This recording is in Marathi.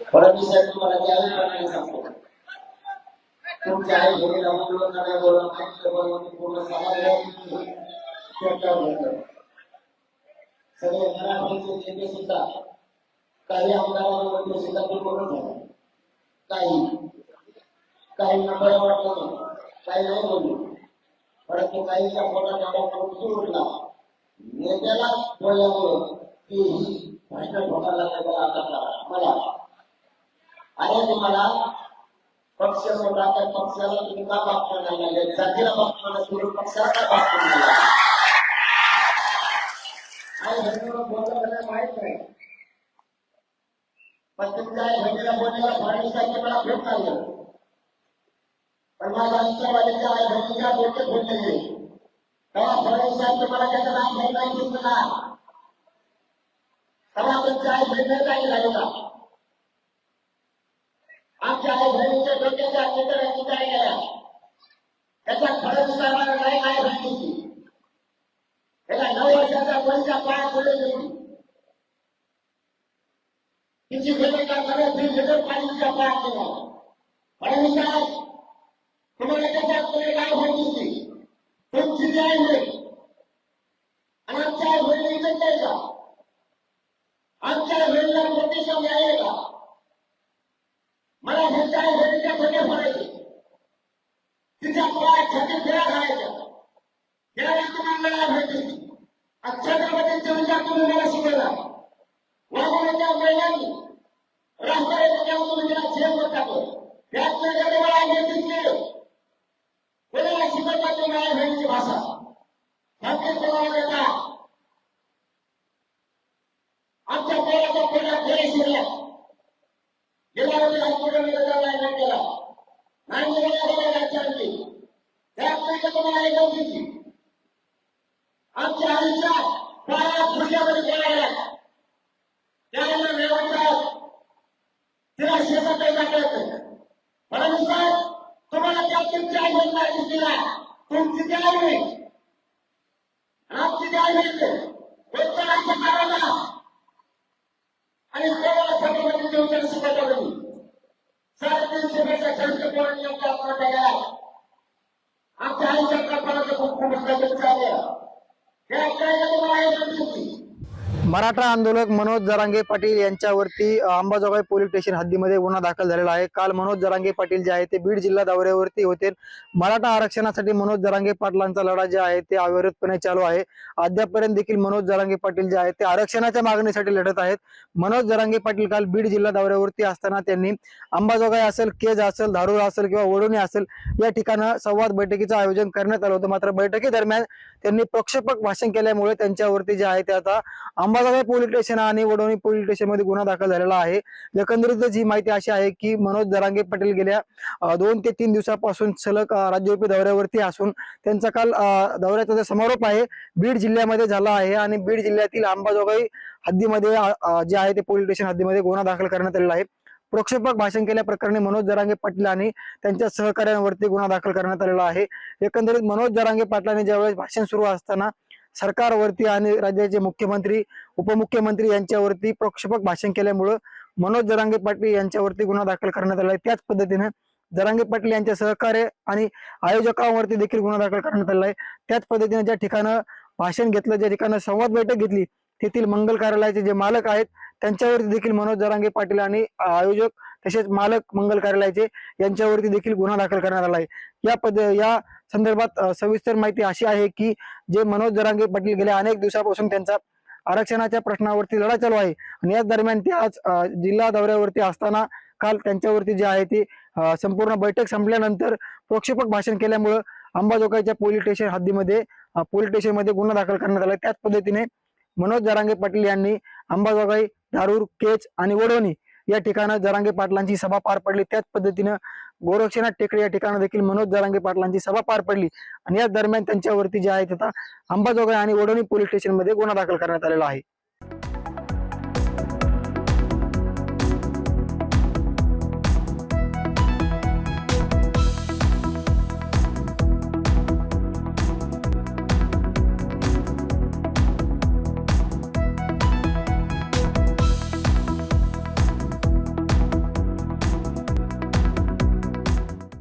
फडणवीस साहेब त्यावेळी प्रमाणे सांगतो. तुमच्या आई बहिणीला बोलवून नाही बोलवून नाही पूर्ण समाजाला सगळे मराठीचे नेते सुद्धा काही आमदारांमध्ये सुद्धा ते बोलत होते काही काही नंबर वाटलं नाही काही नाही बोललो परंतु काहीच्या पोटात एवढा पोटसूर उठला. नेत्याला बोलल्यामुळं की ही भाषण होणार लागल्याचा आता मला आणि तुम्हाला. पक्ष मोठा त्या पक्षाला तुम्ही का बाप नाही? म्हणजे जातीला बाप म्हणा तुम्ही पक्षाला का बाप नाही. आणि बहिणीवर बोलणं मला माहीत नाही. पण तुमच्या आई बहिणीला बोलण्याला फडणवीसांचे मला भेट लागलं पण माझ्या अंतरवालीच्या आई बहिणीच्या बोलते बोलले तेव्हा फडणवीसांचे मला त्याचं नाव घेत नाही तुमचं नाव तेव्हा तुमच्या आई बहिणी काही झाले का? आमच्या आई बहिणीच्या डोक्याच्या चित्राची काय त्याचा त्याच्या फडणवीसांना नाही काय बहिणीची त्याला नऊ वर्षाचा कोणत्या पाय पुढे गेली तिची भूमिका करत तीन लिटर पाणीच्या पाया केला फडणवीस साहेब तुम्हाला त्याच्या पुढे काय बहिणीची तुमची जी आई होईल. आणि आमच्या आई इज्जत नाही का आमच्या आई बहिणीला प्रोटेक्शन मिळाले का? मला ह्यांच्या आई बहिणीच्या खोटे पडायचे तिच्या पाय छाती फिरा घालायच्या त्याला तुम्हाला मिळाला भेटली छत्रपतींच्या विचार तुम्ही मला शिकवला वाघोळ्याच्या महिलांनी रस्त्याच्या जेव्हा तुम्ही मला झेल टाकलं त्यात जरी मला घेतली कोणाला शिकवता तुम्ही माझ्या बहिणीची भाषा ह्याचे तुम्हाला देता आमच्या पोराच्या पोटात घरी शिरल्या गेल्या वर्षी हॉस्पिटल नाही केला नाही गेल्या गेल्या आणली त्यात तुम्हाला एकदम दिली आमच्या आईच्या पाया खुर्च्यामध्ये गेल्या त्याला मिळवतात तिला शेतात टाकायचं फडणवीस साहेब तुम्हाला त्या तुमच्या आई म्हणणार दिसला तुमची त्या आई नाही आमची त्या आई नाही उत्तराच्या काळाला आणि तेव्हा छत्रपतीचे विचार शिकत होती साडेतीनशे पेक्षा जास्त पोरांनी आमच्या आत्महत्या केल्या आमच्या आईच्या मराठा आंदोलक मनोज जरांगे पाटील यांच्यावरती अंबाजोगाई पोलीस स्टेशन हद्दीमध्ये गुन्हा दाखल झालेला आहे. काल मनोज जरांगे पाटील जे आहे ते बीड जिल्हा दौऱ्यावरती होते. मराठा आरक्षणासाठी मनोज जरांगे पाटलांचा लढा जे आहे ते अविरतपणे चालू आहे. अद्यापर्यंत देखील मनोज जरांगे पाटील जे आहेत ते आरक्षणाच्या मागणीसाठी लढत आहेत. मनोज जरांगे पाटील काल बीड जिल्हा दौऱ्यावरती असताना त्यांनी अंबाजोगाई असेल केज असेल धारूर असेल किंवा वडोणी असेल या ठिकाणं संवाद बैठकीचं आयोजन करण्यात आलं होतं. मात्र बैठकी दरम्यान त्यांनी प्रक्षेपक भाषण केल्यामुळे त्यांच्यावरती जे आहे ते आता अंबाजोगाई पोलीस स्टेशन आणि वडोणी पोलीस स्टेशनमध्ये गुन्हा दाखल झालेला आहे. एकंदरीतच ही माहिती अशी आहे की मनोज जरांगे पाटील गेल्या दोन ते तीन दिवसापासून सलग अ, राज्यव्यापी दौऱ्यावरती असून त्यांचा काल दौऱ्याचा समारोप आहे बीड जिल्ह्यामध्ये झाला आहे आणि बीड जिल्ह्यातील अंबाजोगाई हद्दीमध्ये जे आहे ते पोलीस स्टेशन हद्दीमध्ये गुन्हा दाखल करण्यात आलेला आहे. प्रक्षेपक भाषण केल्याप्रकरणी मनोज जरांगे पाटील आणि त्यांच्या सहकार्यांवरती गुन्हा दाखल करण्यात आलेला आहे. एकंदरीत मनोज जरांगे पाटलांनी ज्यावेळेस भाषण सुरू असताना सरकारवरती आणि राज्याचे मुख्यमंत्री उपमुख्यमंत्री यांच्यावरती प्रक्षेपक भाषण केल्यामुळं मनोज जरांगे पाटील यांच्यावरती गुन्हा दाखल करण्यात आला आहे. त्याच पद्धतीने जरांगे पाटील यांचे सहकार्य आणि आयोजकांवरती देखील गुन्हा दाखल करण्यात आला आहे. त्याच पद्धतीने ज्या ठिकाणं भाषण घेतलं ज्या ठिकाणं संवाद बैठक घेतली तेथील मंगल कार्यालयाचे जे मालक आहेत त्यांच्यावरती देखील मनोज जरांगे पाटील आणि आयोजक तसेच मालक मंगल कार्यालयाचे यांच्यावरती देखील गुन्हा दाखल करण्यात आला आहे. या पद या संदर्भात सविस्तर माहिती अशी आहे की जे मनोज जरांगे पाटील गेल्या अनेक दिवसापासून त्यांचा आरक्षणाच्या प्रश्नावरती लढा चालू आहे आणि याच दरम्यान ते आज जिल्हा दौऱ्यावरती असताना काल त्यांच्यावरती जे आहे ते संपूर्ण बैठक संपल्यानंतर प्रक्षेपक भाषण केल्यामुळं अंबाजोगाईच्या पोलीस स्टेशन हद्दीमध्ये पोलीस स्टेशनमध्ये गुन्हा दाखल करण्यात आला. त्याच पद्धतीने मनोज जरांगे पाटील यांनी अंबाजोगाई धारूर केच आणि वडवणी या ठिकाणं जरांगे पाटलांची सभा पार पडली. त्याच पद्धतीनं गोरक्षनाथ टेकडे या ठिकाणी देखील मनोज जरांगे पाटलांची सभा पार पडली. आणि या दरम्यान त्यांच्यावरती जे आहे ते आता अंबाजोगाई आणि वडवणी पोलीस स्टेशनमध्ये गुन्हा दाखल करण्यात आलेला आहे.